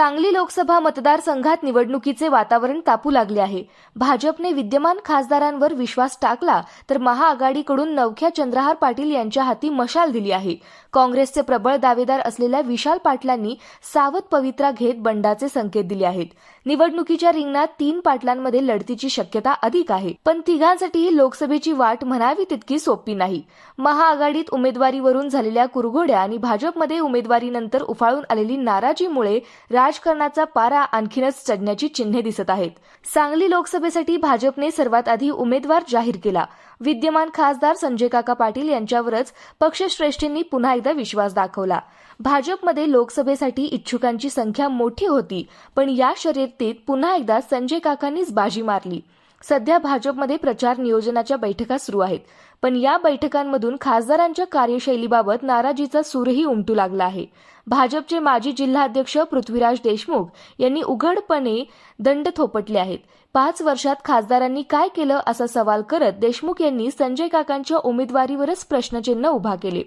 Sangli Lok Sabha मतदारसंघात निवडणुकीचे वातावरण तापू लागले आहे. भाजपने विद्यमान खासदारांवर विश्वास टाकला तर महाआघाडीकडून नवख्या चंद्रहार पाटील यांच्या हाती मशाल दिली आहे. काँग्रेसचे प्रबळ दावेदार असलेल्या विशाल पाटलांनी सावध पवित्रा घेत बंडाचे संकेत दिले आहेत. निवडणुकीच्या रिंगणात तीन पाटलांमध्ये लढतीची शक्यता अधिक आहे पण तिघांसाठीही लोकसभेची वाट म्हणावी तितकी सोपी नाही. महाआघाडीत उमेदवारीवरून झालेल्या कुरघोड्या आणि भाजपमध्ये उमेदवारीनंतर उफाळून आलेली नाराजीमुळे राजकारणाचा पारा आणखीनच चढण्याची चिन्हे दिसत आहेत. सांगली लोकसभेसाठी भाजपने सर्वात आधी उमेदवार जाहीर केला. विद्यमान खासदार संजय काका पाटील यांच्यावरच पक्षश्रेष्ठींनी पुन्हा एकदा विश्वास दाखवला. भाजपमध्ये लोकसभेसाठी इच्छुकांची संख्या मोठी होती पण या शर्यतीत पुन्हा एकदा संजय काकांनीच बाजी मारली. सध्या भाजपमध्ये प्रचार नियोजनाच्या बैठका सुरू आहेत. पण या बैठकांमधून खासदारांच्या कार्यशैलीबाबत नाराजीचा सूरही उमटू लागला आहे. भाजपचे माजी जिल्हाध्यक्ष पृथ्वीराज देशमुख यांनी उघडपणे दंड थोपटले आहेत. पाच वर्षात खासदारांनी काय केलं असा सवाल करत देशमुख यांनी संजय काकांच्या उमेदवारीवरच प्रश्नचिन्ह उभा केले.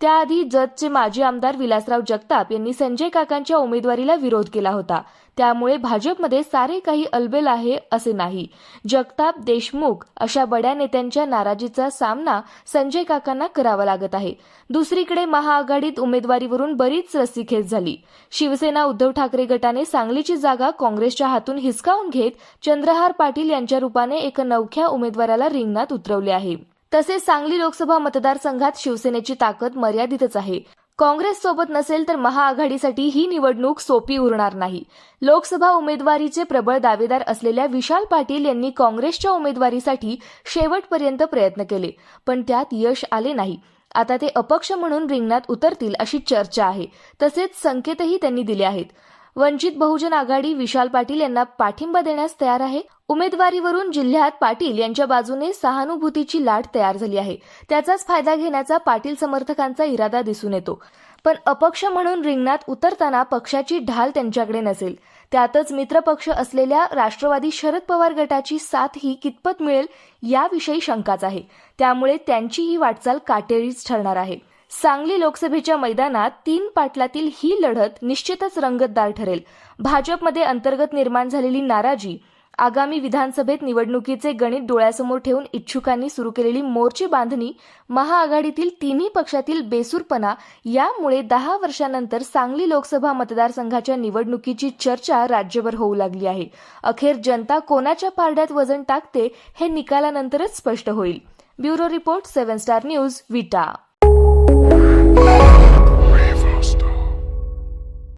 त्याआधी जतचे माजी आमदार विलासराव जगताप यांनी संजय काकांच्या उमेदवारीला विरोध केला होता. त्यामुळे भाजपमध्ये सारे काही अलबेल आहे असे नाही. जगताप देशमुख अशा बड्या नेत्यांच्या नाराजीचा सामना संजय काकांना करावा लागत आहे. दुसरीकडे महाआघाडीत उमेदवारीवरून बरीच रस्सीखेच झाली. शिवसेना उद्धव ठाकरे गटाने सांगलीची जागा काँग्रेसच्या हातून हिसकावून घेत चंद्रहार पाटील यांच्या रूपाने एका नवख्या उमेदवाराला रिंगणात उतरवले आहे. तसेच सांगली लोकसभा मतदारसंघात शिवसेनेची ताकद मर्यादितच आहे. काँग्रेस सोबत नसेल तर महाआघाडीसाठी ही निवडणूक सोपी उरणार नाही. लोकसभा उमेदवारीचे प्रबळ दावेदार असलेल्या विशाल पाटील यांनी काँग्रेसच्या उमेदवारीसाठी शेवटपर्यंत प्रयत्न केले पण त्यात यश आले नाही. आता ते अपक्ष म्हणून रिंगणात उतरतील अशी चर्चा आहे. तसेच संकेतही त्यांनी दिले आहेत. वंचित बहुजन आघाडी विशाल पाटील यांना पाठिंबा देण्यास तयार आहे. उमेदवारीवरून जिल्ह्यात पाटील यांच्या बाजूने सहानुभूतीची लाट तयार झाली आहे. त्याचाच फायदा घेण्याचा पाटील समर्थकांचा इरादा दिसून येतो. पण अपक्ष म्हणून रिंगणात उतरताना पक्षाची ढाल त्यांच्याकडे नसेल. त्यातच मित्रपक्ष असलेल्या राष्ट्रवादी शरद पवार गटाची साथ ही कितपत मिळेल याविषयी शंकाच आहे. त्यामुळे त्यांची ही वाटचाल काटेरीच ठरणार आहे. सांगली लोकसभेच्या मैदानात तीन पाटलातील ही लढत निश्चितच रंगतदार ठरेल. भाजपमध्ये अंतर्गत निर्माण झालेली नाराजी आगामी विधानसभेत निवडणुकीचे गणित डोळ्यासमोर ठेवून इच्छुकांनी सुरू केलेली मोर्ची बांधणी महाआघाडीतील तिन्ही पक्षातील बेसूरपणा यामुळे दहा वर्षानंतर सांगली लोकसभा मतदारसंघाच्या निवडणुकीची चर्चा राज्यभर होऊ लागली आहे. अखेर जनता कोणाच्या पारड्यात वजन टाकते हे निकालानंतरच स्पष्ट होईल. Bureau report seven star news Vita. Música